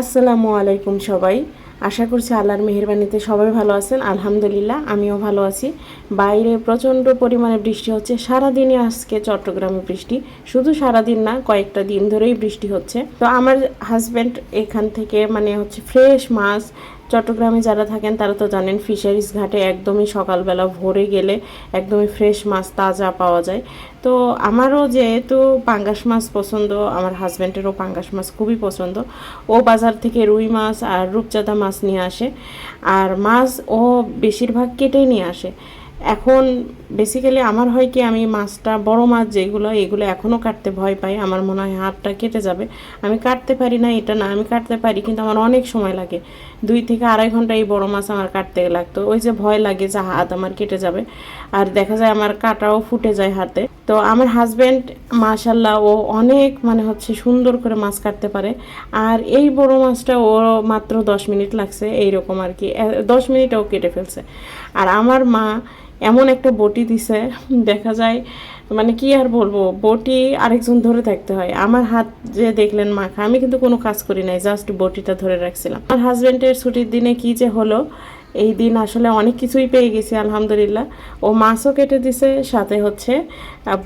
আসসালামু আলাইকুম সবাই। আশা করছি আল্লাহর মেহরবানিতে সবাই ভালো আছেন। আলহামদুলিল্লাহ, আমিও ভালো আছি। বাইরে প্রচণ্ড পরিমাণে বৃষ্টি হচ্ছে। সারাদিনই আজকে চট্টগ্রামে বৃষ্টি। শুধু সারাদিন না, কয়েকটা দিন ধরেই বৃষ্টি হচ্ছে। তো আমার হাজব্যান্ড এখান থেকে মানে হচ্ছে ফ্রেশ মাছ চট্টগ্রামে যারা থাকেন, তারা তো জানেন ফিশারিজ ঘাটে একদমই সকালবেলা ভোরে গেলে একদমই ফ্রেশ মাছ তাজা পাওয়া যায়। তো আমারও যেহেতু পাঙ্গাস মাছ পছন্দ, আমার হাজব্যান্ডেরও পাঙ্গাস মাছ খুবই পছন্দ। ও বাজার থেকে রুই মাছ আর রূপচাঁদা মাছ নিয়ে আসে। আর মাছ ও বেশিরভাগ কেটে নিয়ে আসে। এখন বেসিক্যালি আমার হয় কি, আমি মাছটা, বড় মাছ যেগুলো, এগুলো এখনও কাটতে ভয় পাই। আমার মনে হয় হাতটা কেটে যাবে। আমি কাটতে পারি না, এটা না, আমি কাটতে পারি, কিন্তু আমার অনেক সময় লাগে। দুই থেকে আড়াই ঘণ্টা এই বড় মাছ আমার কাটতে লাগতো। ওই যে ভয় লাগে যে হাত আমার কেটে যাবে। আর দেখা যায় আমার কাটাও ফুটে যায় হাতে। তো আমার হাজব্যান্ড মাশাল্লাহ ও অনেক মানে হচ্ছে সুন্দর করে মাছ কাটতে পারে। আর এই বড় মাছটা ও মাত্র দশ মিনিট লাগছে, এইরকম আর কি। দশ মিনিটও কেটে ফেলছে। আর আমার মা এমন একটা বটি দিছে, দেখা যায় মানে কি আর বলব, বটি আরেকজন ধরে থাকতে হয়। আমার হাত যে দেখলেন মাখা, আমি কিন্তু কোনো কাজ করি নাই জাস্ট বটিটা ধরে রাখছিলাম। আমার হাজব্যান্ডের ছুটির দিনে কি যে হলো এই দিন আসলে অনেক কিছুই পেয়ে গেছি, আলহামদুলিল্লাহ। ও মাছও কেটে দিছে, সাথে হচ্ছে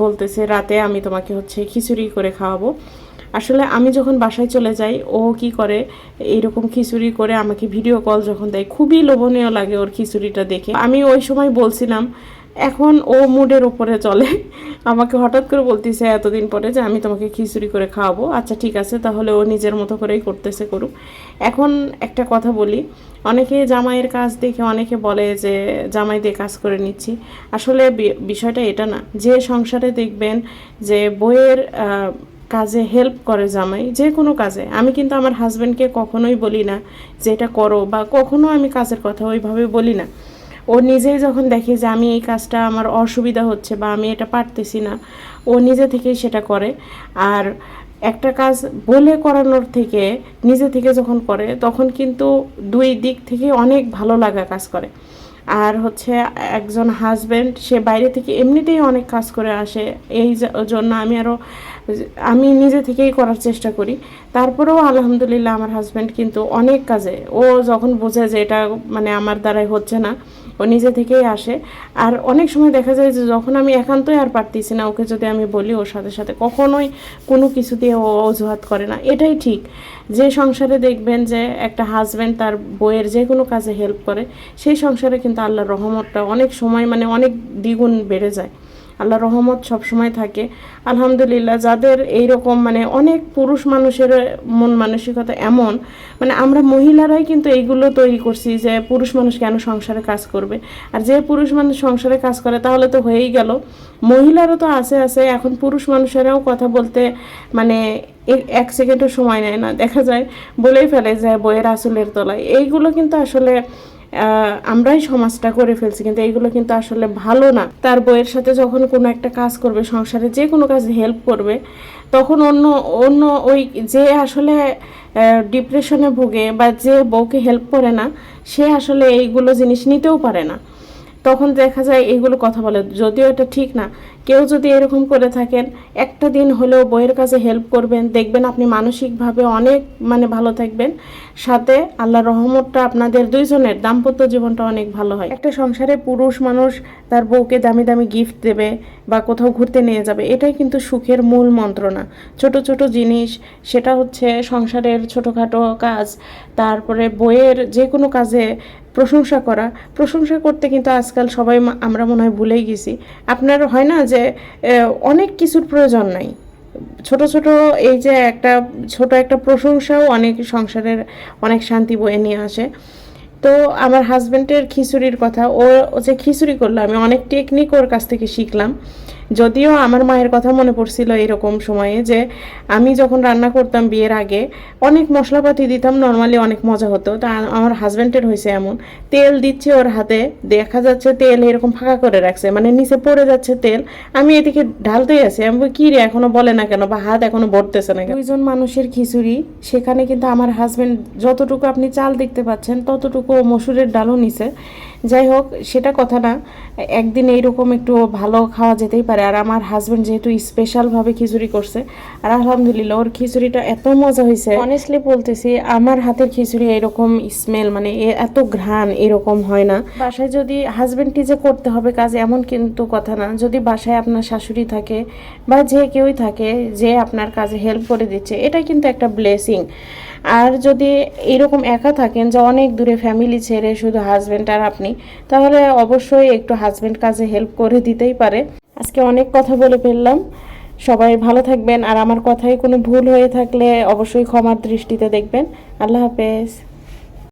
বলতেছে রাতে আমি তোমাকে হচ্ছে খিচুড়ি করে খাওয়াবো। আসলে আমি যখন বাসায় চলে যাই, ও কি করে, এইরকম খিচুড়ি করে আমাকে ভিডিও কল যখন দেয়, খুবই লোভনীয় লাগে ওর খিচুড়িটা দেখে। আমি ওই সময় বলছিলাম এখন ও মুডের ওপরে চলে। আমাকে হঠাৎ করে বলতেছে এতদিন পরে যে আমি তোমাকে খিচুড়ি করে খাওয়াবো। আচ্ছা ঠিক আছে, তাহলে ও নিজের মতো করেই করতেছে, করুক। এখন একটা কথা বলি, অনেকে জামাইয়ের কাজ দেখে অনেকে বলে যে, জামাই দিয়ে কাজ করে নিচ্ছি। আসলে বিষয়টা এটা না। যে সংসারে দেখবেন যে বইয়ের কাজে হেল্প করে জামাই, যে কোনো কাজে। আমি কিন্তু আমার হাজব্যান্ডকে কখনোই বলি না যে, এটা করো বা কখনো আমি কাজের কথা ওইভাবে বলি না। ও নিজেই যখন দেখে যে আমি এই কাজটা আমার অসুবিধা হচ্ছে বা আমি এটা পারতেছি না, ও নিজে থেকেই সেটা করে। আর একটা কাজ বলে করানোর থেকে, নিজে থেকে যখন করে, তখন কিন্তু দুই দিক থেকে অনেক ভালো লাগা কাজ করে। আর হচ্ছে একজন হাজব্যান্ড সে বাইরে থেকে এমনিতেই অনেক কাজ করে আসে, এই জন্য আমি আরও আমি নিজে থেকেই করার চেষ্টা করি। তারপরেও আলহামদুলিল্লাহ আমার হাজব্যান্ড কিন্তু অনেক কাজে। ও যখন বোঝে যে এটা মানে আমার দ্বারাই হচ্ছে না ও নিজে থেকেই আসে। আর অনেক সময় দেখা যায় যে যখন আমি একান্তই আর পারতেছি না, ওকে যদি আমি বলি ওর সাথে সাথে কখনোই কোনো কিছু দিয়ে ও অজুহাত করে না। এটাই ঠিক। যে সংসারে দেখবেন যে একটা হাজব্যান্ড তার বইয়ের যে কোনো কাজে হেল্প করে, সেই সংসারে কিন্তু আল্লাহর রহমতটা অনেক সময় মানে অনেক দ্বিগুণ বেড়ে যায়। আল্লাহ রহমত সব সময় থাকে। আলহামদুলিল্লাহ যাদের এই রকম মানে অনেক পুরুষ মানুষের মন মানসিকতা এমন মানে আমরা মহিলারাই কিন্তু এইগুলো তৈরি করছি যে পুরুষ মানুষ কেন সংসারে কাজ করবে। আর যে পুরুষ মানুষ সংসারে কাজ করে তাহলে তো হয়েই গেল। মহিলারও তো আছে আছে। এখন পুরুষ মানুষেরাও কথা বলতে মানে এক সেকেন্ডও সময় নেয় না। দেখা যায় বলেই ফেলে যায় বইয়ের আসলের তলায়। এইগুলো কিন্তু আসলে আমরাই সমাজটা করে ফেলছি, কিন্তু এইগুলো কিন্তু আসলে ভালো না। তার বইয়ের সাথে যখন কোনো একটা কাজ করবে, সংসারে যে কোনো কাজে হেল্প করবে, তখন অন্য অন্য ওই যে আসলে ডিপ্রেশনে ভোগে বা যে বউকে হেল্প করে না, সে আসলে এইগুলো জিনিস নিতেও পারে না। তখন দেখা যায় এইগুলো কথা বলে, যদিও এটা ঠিক না। কেউ যদি এরকম করে থাকেন, একটা দিন হলেও বইয়ের কাছে হেল্প করবেন, দেখবেন আপনি মানসিকভাবে অনেক মানে ভালো থাকবেন। সাথে আল্লাহ রহমতটা আপনাদের দুইজনের দাম্পত্য জীবনটা অনেক ভালো হয়। একটা সংসারে পুরুষ মানুষ তার বউকে দামি দামি গিফট দেবে বা কোথাও ঘুরতে নিয়ে যাবে, এটাই কিন্তু সুখের মূল মন্ত্র না ছোট ছোট জিনিস, সেটা হচ্ছে সংসারের ছোটোখাটো কাজ, তারপরে বইয়ের যে কোনো কাজে প্রশংসা করা। প্রশংসা করতে কিন্তু আজকাল সবাই আমরা মনে হয় ভুলেই গেছি। আপনার হয় না যে অনেক কিছুর প্রয়োজন নাই। ছোট ছোট এই যে একটা, ছোট একটা প্রশংসাও অনেক সংসারের অনেক শান্তি বয়ে নিয়ে আসে। তো আমার হাজব্যান্ডের খিচুড়ির কথা, ও যে খিচুড়ি করল, আমি অনেক টেকনিক ওর কাছ থেকে শিখলাম। যদিও আমার মায়ের কথা মনে পড়ছিল এরকম সময়ে যে আমি যখন রান্না করতাম বিয়ের আগে, অনেক মশলাপাতি দিতাম নর্মালি অনেক মজা হতো। তা আমার হাজব্যান্ডের হয়েছে এমন। তেল দিচ্ছে ওর হাতে, দেখা যাচ্ছে তেল এরকম ফাঁকা করে রাখছে মানে নিচে পড়ে যাচ্ছে তেল। আমি এদিকে ঢালতেই আছি। আমি কি রে, এখনও বলে না কেন? বা হাত এখনও ভরতেছে না দুইজন মানুষের খিচুড়ি, সেখানে কিন্তু আমার হাজব্যান্ড যতটুকু আপনি চাল দেখতে পাচ্ছেন, ততটুকু মসুরের ডালও নিছে। যাই হোক, সেটা কথা না। একদিন এইরকম একটু ভালো খাওয়া যেতেই পারে। আর আমার হাজব্যান্ড যেহেতু স্পেশালভাবে খিচুড়ি করছে, আর আলহামদুলিল্লাহ ওর খিচুড়িটা এত মজা হয়েছে। অনেস্টলি বলতেছি, আমার হাতের খিচুড়ি এরকম স্মেল মানে এত ঘ্রাণ এরকম হয় না। বাসায় যদি হাজবেন্ডটি যে করতে হবে কাজ, এমন কিন্তু কথা না। যদি বাসায় আপনার শাশুড়ি থাকে বা যে কেউই থাকে, যে আপনার কাজে হেল্প করে দিচ্ছে, এটা কিন্তু একটা ব্লেসিং আর যদি এরকম একা থাকেন যে অনেক দূরে ফ্যামিলি ছেড়ে শুধু হাজব্যান্ড আর আপনি, তাহলে অবশ্যই একটু হাজব্যান্ড কাজে হেল্প করে দিতেই পারে। আজকে অনেক কথা বলে ফেললাম। সবাই ভালো থাকবেন। আর আমার কথায় কোনো ভুল হয়ে থাকলে অবশ্যই ক্ষমার দৃষ্টিতে দেখবেন। আল্লাহ হাফেজ।